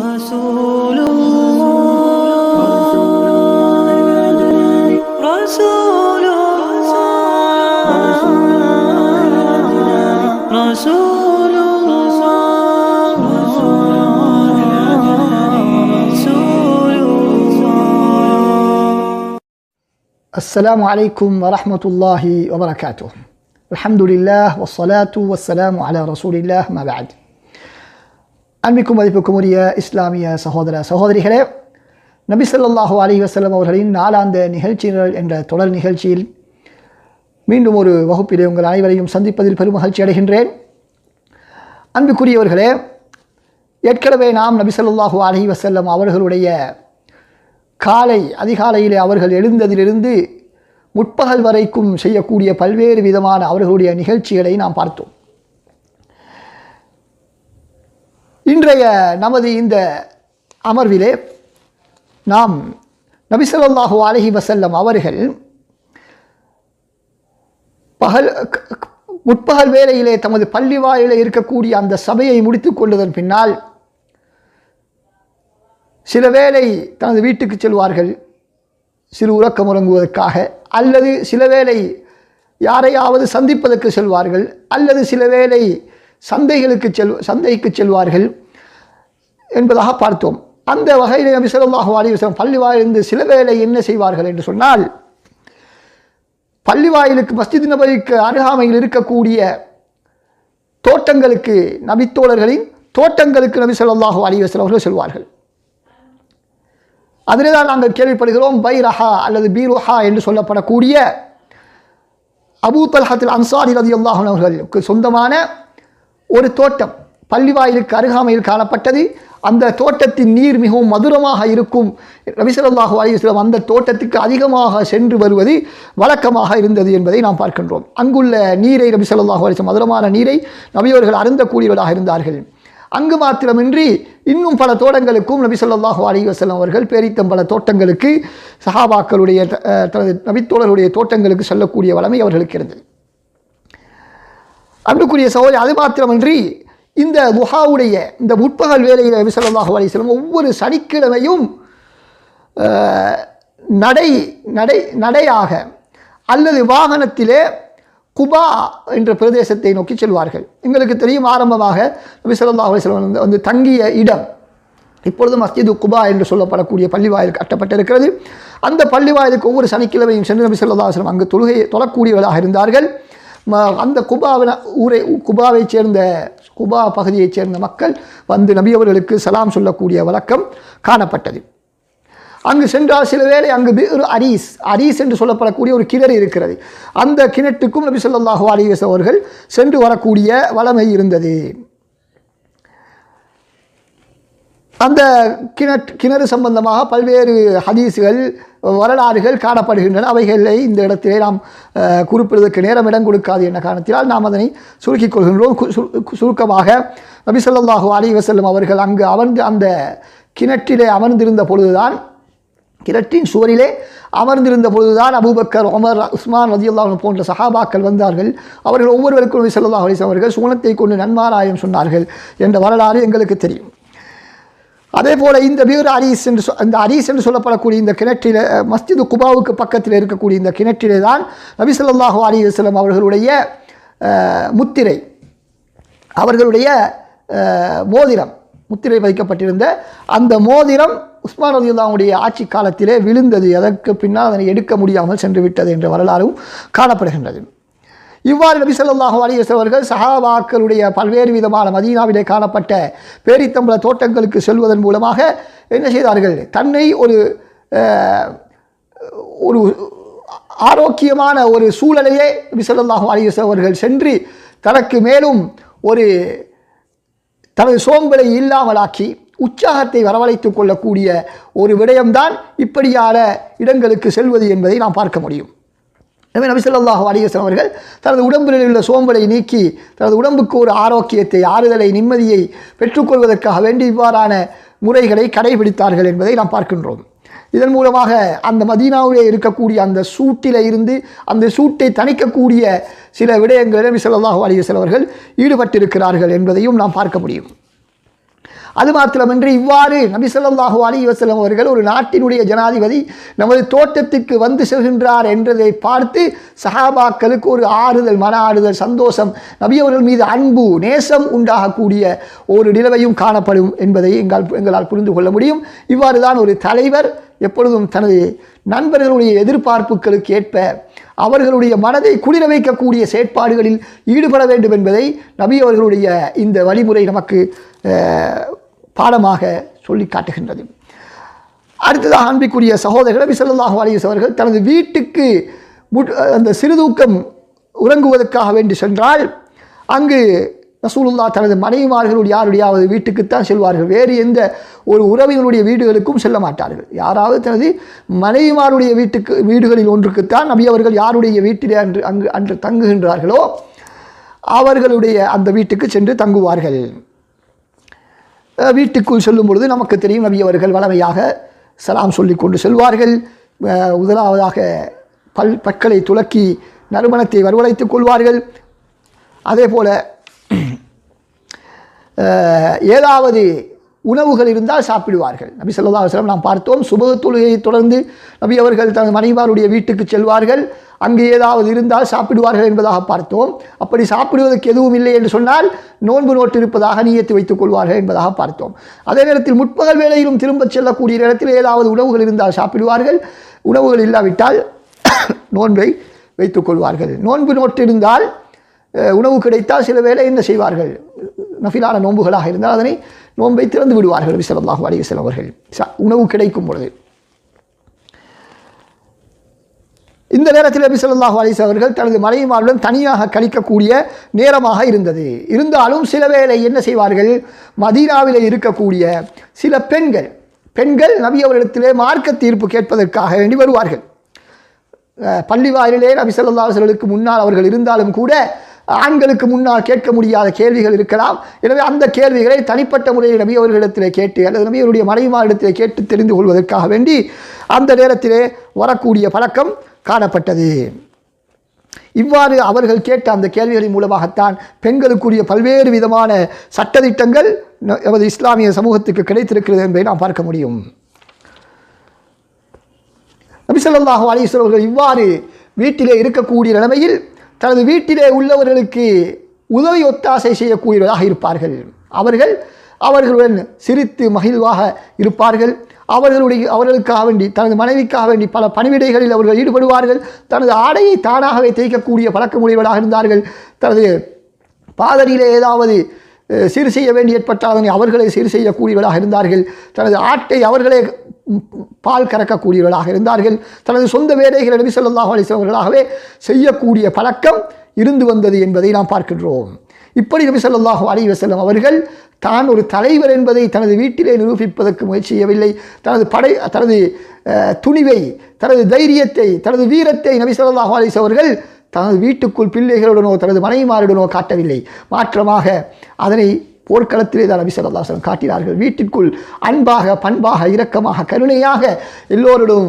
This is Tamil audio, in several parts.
رسول الله رسول الله رسول الله السلام عليكم ورحمة الله وبركاته. الحمد لله والصلاة والسلام على رسول الله ما بعد. அன்பிக்கும் மதிப்புக்கும் உரிய இஸ்லாமிய சகோதர சகோதரிகளே நபி சொல்லாஹு அலி வசலம் அவர்களின் நாலாந்த நிகழ்ச்சிகள் என்ற தொடர் நிகழ்ச்சியில் மீண்டும் ஒரு வகுப்பிலே உங்கள் அனைவரையும் சந்திப்பதில் பெரும் மகிழ்ச்சி அடைகின்றேன். அன்புக்குரியவர்களே ஏற்கனவே நாம் நபி சொல்லாஹு அலி வசல்லம் அவர்களுடைய காலை அதிகாலையிலே அவர்கள் எழுந்ததிலிருந்து முற்பகல் வரைக்கும் செய்யக்கூடிய பல்வேறு விதமான அவர்களுடைய நிகழ்ச்சிகளை நாம் பார்த்தோம். இன்றைய நமது இந்த அமர்விலே நாம் நபிசல்லாஹு அலஹி வசல்லம் அவர்கள் பகல் முற்பகல் வேளையிலே தமது பள்ளி வாயிலே இருக்கக்கூடிய அந்த சபையை முடித்து கொண்டதன் பின்னால் சில வேளை தனது வீட்டுக்கு செல்வார்கள் சிறு உறக்கம் உறங்குவதற்காக அல்லது சில வேளை யாரையாவது சந்திப்பதற்கு செல்வார்கள் அல்லது சில வேளை சந்தைகளுக்கு செல் சந்தைக்கு செல்வார்கள். என்பதாக பார்த்தோம். அந்த வகையில் நபி ஸல்லல்லாஹு அலைஹி பள்ளிவாயிலிருந்து சில வேளை என்ன செய்வார்கள் என்று சொன்னால் பள்ளிவாயிலுக்கு மஸ்ஜித் நபரிக்கு அருகாமையில் இருக்கக்கூடிய தோட்டங்களுக்கு நபித்தோழர்களின் தோட்டங்களுக்கு நபி ஸல்லல்லாஹு அலைஹி அவர்கள் செல்வார்கள். அதிலே தான் நாங்கள் கேள்விப்படுகிறோம் பைரஹா அல்லது பீருஹா என்று சொல்லப்படக்கூடிய அபூ தல்ஹத்தில் அன்சாரி ரதி அவர்களுக்கு சொந்தமான ஒரு தோட்டம். பள்ளி வாயிலுக்கு அருகாமையில் காணப்பட்டது. அந்த தோட்டத்தின் நீர் மிகவும் மதுரமாக இருக்கும். நபிசல்லாஹு அலிஸ்லாம் அந்த தோட்டத்துக்கு அதிகமாக சென்று வருவது வழக்கமாக இருந்தது என்பதை நாம் பார்க்கின்றோம். அங்குள்ள நீரை நபி அலிஸ்லாம் மதுரமான நீரை நபியவர்கள் அருந்தக்கூடியவர்களாக இருந்தார்கள். அங்கு மாத்திரமின்றி இன்னும் பல தோட்டங்களுக்கும் நபி ஸல்லல்லாஹு அலைஹி அவர்கள் பேரித்தம் பல தோட்டங்களுக்கு சஹாபாக்களுடைய தனது நபித்தோழருடைய தோட்டங்களுக்கு செல்லக்கூடிய வளமை அவர்களுக்கு இருந்தது. அன்புக்குரிய சகோதரி அது மாத்திரமின்றி இந்த முஹாவுடைய இந்த முற்பகல் வேலையில் நபி ஸல்லல்லாஹு ஒவ்வொரு சனிக்கிழமையும் நடை நடை நடையாக அல்லது வாகனத்திலே குபா என்ற பிரதேசத்தை நோக்கி செல்வார்கள். எங்களுக்கு தெரியும் ஆரம்பமாக நபி ஸல்லல்லாஹு வந்து- வந்து தங்கிய இடம். இப்பொழுது மஸ்ஜிது குபா என்று சொல்லப்படக்கூடிய பள்ளி வாயில் கட்டப்பட்டிருக்கிறது. அந்த பள்ளி வாயிலுக்கு ஒவ்வொரு சனிக்கிழமையும் சென்று நபி ஸல்லல்லாஹு அலைஹி அங்கு தொழுகை தொழக்கூடியவர்களாக இருந்தார்கள். ம- அந்த குபாவின ஊரை குபாவைச் சேர்ந்த குபா பகுதியைச் சேர்ந்த மக்கள் வந்து நபி அவர்களுக்கு சலாம் சொல்லக்கூடிய வழக்கம் காணப்பட்டது. அங்கு சென்றால் சில வேளை அங்கு ஒரு அரீஸ் அரீஸ் என்று சொல்லப்படக்கூடிய ஒரு கிணறு இருக்கிறது. அந்த கிணற்றுக்கும் நபி சொல்லாஹு அலிவஸ் அவர்கள் சென்று வரக்கூடிய வளமை இருந்தது. அந்த கிணற்று கிணறு சம்பந்தமாக பல்வேறு ஹதீஸுகள் வரலாறுகள் காணப்படுகின்றன. அவைகளை இந்த இடத்திலே நாம் குறிப்பிடுவதற்கு நேரம் இடம் கொடுக்காது என்ற காரணத்தினால் நாம் அதனை சுருக்கிக் கொள்கின்றோம். சுருக்கமாக நபிசல்லாஹு ஸல்லல்லாஹு அலைஹி அவர்கள் அங்கு அமர்ந்து அந்த கிணற்றிலே அமர்ந்திருந்த பொழுதுதான் கிணற்றின் சுவரிலே அமர்ந்திருந்த பொழுதுதான் அபூபக்கர் உமர் உஸ்மான் ரதியுல்லாஹ் போன்ற சஹாபாக்கள் வந்தார்கள். அவர்கள் ஒவ்வொருவருக்கும் நபி ஸல்லல்லாஹு அலிஸ் அவர்கள் சுவனத்தை கொண்டு நன்மாராயம் சொன்னார்கள் என்ற வரலாறு எங்களுக்கு தெரியும். அதே போல் இந்த பீர் அரீஸ் என்று சொ- அந்த அரீஸ் என்று சொல்லப்படக்கூடிய இந்த கிணற்றில் மஸ்ஜிது குபாவுக்கு பக்கத்தில் இருக்கக்கூடிய இந்த கிணற்றிலே தான் நபிசல்லாஹு ஸல்லல்லாஹு அவர்களுடைய முத்திரை அவர்களுடைய மோதிரம் முத்திரை வைக்கப்பட்டிருந்த அந்த மோதிரம் உஸ்மான் ரதியுல்லாவுடைய ஆட்சி காலத்திலே விழுந்தது. அதற்கு பின்னால் அதனை எடுக்க முடியாமல் சென்று விட்டது என்ற வரலாறும் காணப்படுகின்றது. இவ்வாறு நபி ஸல்லல்லாஹு அலைஹி அவர்கள் சஹாபாக்களுடைய பல்வேறு விதமான மதீனாவிலே காணப்பட்ட பேரித்தம்பல தோட்டங்களுக்கு செல்வதன் மூலமாக என்ன செய்தார்கள்? தன்னை ஒரு ஒரு ஆரோக்கியமான ஒரு சூழலையே நபி ஸல்லல்லாஹு அலைஹி அவர்கள் சென்று தனக்கு மேலும் ஒரு தனது சோம்பலை இல்லாமலாக்கி உற்சாகத்தை வரவழைத்துக் கொள்ளக்கூடிய ஒரு விடயம்தான் இப்படியான இடங்களுக்கு செல்வது என்பதை நாம் பார்க்க முடியும். எனவே நபிசல்லாஹு அலிகஸ்லாம் அவர்கள் தனது உடம்பில் உள்ள சோம்பலை நீக்கி தனது உடம்புக்கு ஒரு ஆரோக்கியத்தை ஆறுதலை நிம்மதியை பெற்றுக்கொள்வதற்காக வேண்டி இவ்வாறான முறைகளை கடைபிடித்தார்கள் என்பதை நாம் பார்க்கின்றோம். இதன் மூலமாக அந்த மதீனாவிலே இருக்கக்கூடிய அந்த சூட்டில் இருந்து அந்த சூட்டை தணிக்கக்கூடிய சில விடயங்களில் நபி சொல்லாஹு அலைஹி அவர்கள் ஈடுபட்டிருக்கிறார்கள் என்பதையும் நாம் பார்க்க முடியும். அது மாத்திரமின்றி இவ்வாறு நபி ஸல்லல்லாஹு அலைஹி அவர்கள் ஒரு நாட்டினுடைய ஜனாதிபதி நமது தோட்டத்திற்கு வந்து செல்கின்றார் என்றதை பார்த்து சஹாபாக்களுக்கு ஒரு ஆறுதல் மன ஆறுதல் சந்தோஷம் நபி அவர்கள் மீது அன்பு நேசம் உண்டாகக்கூடிய ஒரு நிலவையும் காணப்படும் என்பதை எங்கள் எங்களால் புரிந்து கொள்ள முடியும். இவ்வாறு தான் ஒரு தலைவர் எப்பொழுதும் தனது நண்பர்களுடைய எதிர்பார்ப்புகளுக்கு ஏற்ப அவர்களுடைய மனதை குளிர வைக்கக்கூடிய செயற்பாடுகளில் ஈடுபட வேண்டும் என்பதை நபி அவர்களுடைய இந்த வழிமுறை நமக்கு பாடமாக சொல்லி காட்டுகின்றது. அடுத்ததாக அன்பிக்குரிய சகோதரர் நபி சொல்லாஹு அலைஹி அவர்கள் தனது வீட்டுக்கு அந்த சிறுதூக்கம் உறங்குவதற்காக வேண்டி சென்றால் அங்கு ரசூலுல்லா தனது மனைவிமார்களுடைய யாருடையாவது வீட்டுக்குத்தான் செல்வார்கள். வேறு எந்த ஒரு உறவினருடைய வீடுகளுக்கும் செல்ல மாட்டார்கள். யாராவது தனது மனைவிமாருடைய வீட்டுக்கு வீடுகளில் ஒன்றுக்குத்தான் நபி அவர்கள் யாருடைய வீட்டிலே அன்று அங்கு அன்று தங்குகின்றார்களோ அவர்களுடைய அந்த வீட்டுக்கு சென்று தங்குவார்கள். வீட்டுக்குள் செல்லும் பொழுது நமக்கு தெரியும் நபி அவர்கள் வளமையாக சலாம் சொல்லி கொண்டு செல்வார்கள் முதலாவதாக பல் பற்களை துலக்கி நறுமணத்தை வரவழைத்துக் கொள்வார்கள். அதே போல் ஏதாவது உணவுகள் இருந்தால் சாப்பிடுவார்கள். நபி சொல்லா அலைஹி நாம் பார்த்தோம் சுபஹ் தொழுகையை தொடர்ந்து நபி அவர்கள் தனது மனைவாருடைய வீட்டுக்கு செல்வார்கள். அங்கு ஏதாவது இருந்தால் சாப்பிடுவார்கள் என்பதாக பார்த்தோம். அப்படி சாப்பிடுவதற்கு எதுவும் இல்லை என்று சொன்னால் நோன்பு நோட்டு இருப்பதாக நீயத்து வைத்துக் கொள்வார்கள் என்பதாக பார்த்தோம். அதே நேரத்தில் முற்பகல் வேளையிலும் திரும்பச் செல்லக்கூடிய நேரத்தில் ஏதாவது உணவுகள் இருந்தால் சாப்பிடுவார்கள். உணவுகள் இல்லாவிட்டால் நோன்பை வைத்துக் கொள்வார்கள். நோன்பு நோட்டு இருந்தால் உணவு கிடைத்தால் சில வேளை என்ன செய்வார்கள்? நஃபிலான நோன்புகளாக இருந்தால் அதனை நோன்பை திறந்து விடுவார்கள் நபி ஸல்லல்லாஹு அலைஹி அவர்கள். ச- உணவு கிடைக்கும் பொழுது. இந்த நேரத்தில் நபி ஸல்லல்லாஹு அலைஹி அவர்கள் தனது மனைவிமாருடன் தனியாக கழிக்கக்கூடிய நேரமாக இருந்தது. இருந்தாலும் சில வேளை என்ன செய்வார்கள்? மதீனாவில் இருக்கக்கூடிய சில பெண்கள் பெண்கள் நபி அவரிடத்திலே மார்க்க தீர்ப்பு கேட்பதற்காக வேண்டி வருவார்கள். பள்ளி வாயிலே நபி ஸல்லல்லாஹு முன்னால் அவர்கள் இருந்தாலும் கூட ஆண்களுக்கு முன்னால் கேட்க முடியாத கேள்விகள் இருக்கலாம். எனவே அந்த கேள்விகளை தனிப்பட்ட முறையில் நபி அவர்களிடத்திலே கேட்டு அல்லது நபி அவருடைய மனைவிமாரிடத்திலே கேட்டு தெரிந்து கொள்வதற்காக வேண்டி அந்த நேரத்திலே வரக்கூடிய பழக்கம் காணப்பட்டது. இவ்வாறு அவர்கள் கேட்ட அந்த கேள்விகளின் மூலமாகத்தான் பெண்களுக்குரிய பல்வேறு விதமான சட்டதிட்டங்கள் ந- நமது இஸ்லாமிய சமூகத்துக்கு கிடைத்திருக்கிறது என்பதை நாம் பார்க்க முடியும். நபிசல்லாஹு அலிஸ்வரம் இவ்வாறு வீட்டிலே இருக்கக்கூடிய நிலைமையில் தனது வீட்டிலே உள்ளவர்களுக்கு உதவி ஒத்தாசை செய்யக்கூடியவர்களாக இருப்பார்கள். அவர்கள் அவர்களுடன் சிரித்து மகிழ்வாக இருப்பார்கள். அவர்களுடைய அவர்களுக்காக வேண்டி தனது மனைவிக்காக வேண்டி பல பணிவிடைகளில் அவர்கள் ஈடுபடுவார்கள். தனது ஆடையை தானாகவே தேய்க்கக்கூடிய பழக்கமுடையவர்களாக இருந்தார்கள். தனது பாதரியிலே ஏதாவது சீர் செய்ய வேண்டி ஏற்பட்டால் அதனை அவர்களே சீர் செய்யக்கூடியவர்களாக இருந்தார்கள். தனது ஆட்டை அவர்களே பால் கறக்கக்கூடியவர்களாக இருந்தார்கள். தனது சொந்த வேலைகளை நபி சொல்லாஹ் அலிஸ்வர்களாகவே அவர்களாகவே செய்யக்கூடிய பழக்கம் இருந்து வந்தது என்பதை நாம் பார்க்கின்றோம். இப்படி நபி சொல்லாஹு அலி வசல்லம் அவர்கள் தான் ஒரு தலைவர் என்பதை தனது வீட்டிலே நிரூபிப்பதற்கு முயற்சி செய்யவில்லை தனது படை தனது துணிவை தனது தைரியத்தை தனது வீரத்தை நபி சொல்லாஹு அலிஸ் அவர்கள் தனது வீட்டுக்குள் பிள்ளைகளுடனோ தனது மனைவிமாருடனோ காட்டவில்லை. மாற்றமாக அதனை போர்க்களத்திலே தான் நபி காட்டினார்கள். வீட்டிற்குள் அன்பாக பண்பாக இரக்கமாக கருணையாக எல்லோரிடம்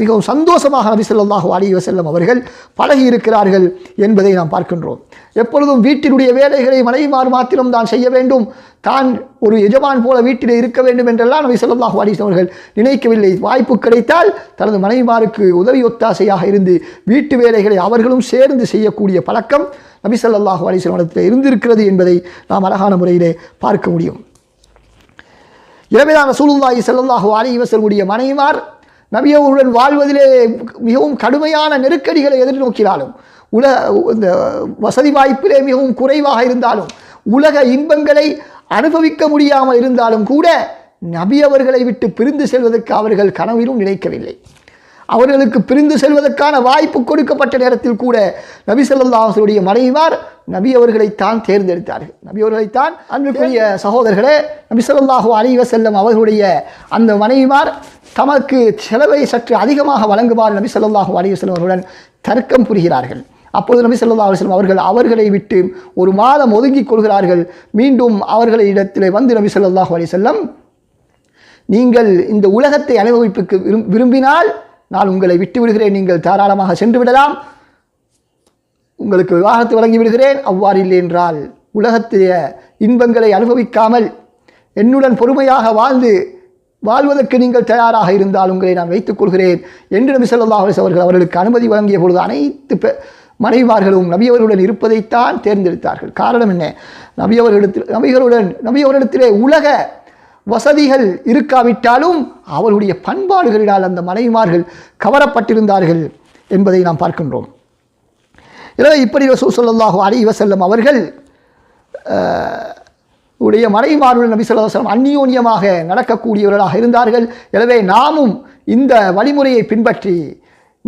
மிகவும் சந்தோஷமாக நபி ஸல்லல்லாஹு அலி வசல்லம் அவர்கள் பழகி இருக்கிறார்கள் என்பதை நாம் பார்க்கின்றோம். எப்பொழுதும் வீட்டினுடைய வேலைகளை மனைவிமார் மாத்திரம் தான் செய்ய வேண்டும். தான் ஒரு எஜமான் போல வீட்டிலே இருக்க வேண்டும் என்றெல்லாம் நபி ஸல்லல்லாஹு அலைஹி அவர்கள் நினைக்கவில்லை. வாய்ப்பு கிடைத்தால் தனது மனைவிமாருக்கு உதவி ஒத்தாசையாக இருந்து வீட்டு வேலைகளை அவர்களும் சேர்ந்து செய்யக்கூடிய பழக்கம் நபி சொல்லாஹு அலைஹி வஸல்லம் இருந்திருக்கிறது என்பதை நாம் அழகான முறையிலே பார்க்க முடியும். எனவேதான் ரசூலுல்லாஹி ஸல்லல்லாஹு அலி வஸல்லுடைய மனைவிமார் நபியவருடன் வாழ்வதிலே மிகவும் கடுமையான நெருக்கடிகளை எதிர்நோக்கினாலும் உலக இந்த வசதி வாய்ப்பிலே மிகவும் குறைவாக இருந்தாலும் உலக இன்பங்களை அனுபவிக்க முடியாமல் இருந்தாலும் கூட நபி அவர்களை விட்டு பிரிந்து செல்வதற்கு அவர்கள் கனவிலும் நினைக்கவில்லை. அவர்களுக்கு பிரிந்து செல்வதற்கான வாய்ப்பு கொடுக்கப்பட்ட நேரத்தில் கூட நபி ஸல்லல்லாஹுடைய மனைவிமார் நபி அவர்களைத்தான் தேர்ந்தெடுத்தார்கள். நபி அவர்களைத்தான் அன்புக்குரிய சகோதரர்களே நபி ஸல்லல்லாஹு அலைஹி செல்லும் அவர்களுடைய அந்த மனைவிமார் தமக்கு செலவை சற்று அதிகமாக வழங்குமாறு நபி ஸல்லல்லாஹு அலைஹி செல்லும் அவர்களுடன் தர்க்கம் புரிகிறார்கள். அப்பொழுது நபி சொல்லா அலைஹி அவர்கள் அவர்களை விட்டு ஒரு மாதம் ஒதுங்கிக் கொள்கிறார்கள். மீண்டும் அவர்களிடத்தில் வந்து நபி சொல்லாஹு அலி செல்லம் நீங்கள் இந்த உலகத்தை அனுபவிப்புக்கு விரும்பினால் நான் உங்களை விட்டு விடுகிறேன். நீங்கள் தாராளமாக சென்று விடலாம். உங்களுக்கு விவாகரத்து வழங்கி விடுகிறேன். அவ்வாறு இல்லை என்றால் உலகத்திய இன்பங்களை அனுபவிக்காமல் என்னுடன் பொறுமையாக வாழ்ந்து வாழ்வதற்கு நீங்கள் தயாராக இருந்தால் உங்களை நான் வைத்துக் கொள்கிறேன் என்று நபி ஸல்லல்லாஹு அவர்கள் அவர்களுக்கு அனுமதி வழங்கிய பொழுது அனைத்து பெ- மனைவிமார்களும் நபியவர்களுடன் இருப்பதைத்தான் தேர்ந்தெடுத்தார்கள். காரணம் என்ன? நபியவர்களிடத்தில் நபிகளுடன் நபியவரிடத்திலே உலக வசதிகள் இருக்காவிட்டாலும் அவருடைய பண்பாடுகளினால் அந்த மனைவிமார்கள் கவரப்பட்டிருந்தார்கள் என்பதை நாம் பார்க்கின்றோம். எனவே இப்படி ரசூல் ஸல்லல்லாஹு அலைஹி வஸல்லம் அவர்கள் உடைய மறைமாறுடன் நபி அந்நியோன்யமாக நடக்கக்கூடியவர்களாக இருந்தார்கள். எனவே நாமும் இந்த வழிமுறையை பின்பற்றி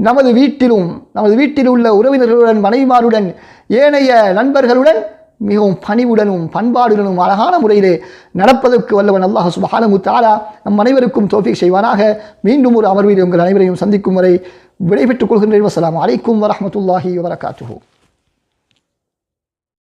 நமது வீட்டிலும் நமது வீட்டில் உள்ள உறவினர்களுடன் மனைவிமாருடன் ஏனைய நண்பர்களுடன் மிகவும் பணிவுடனும் பண்பாடுடனும் அழகான முறையிலே நடப்பதற்கு வல்லவன் அல்லாஹ் சுபஹானமு தஆலா நம் அனைவருக்கும் தோஃபிக் செய்வானாக. மீண்டும் ஒரு அமர்வில் உங்கள் அனைவரையும் சந்திக்கும் வரை விடைபெற்றுக் கொள்கின்றேன். வசலாம் அலைக்கும் வரமத்துல்லாஹி வபரகாத்துஹு.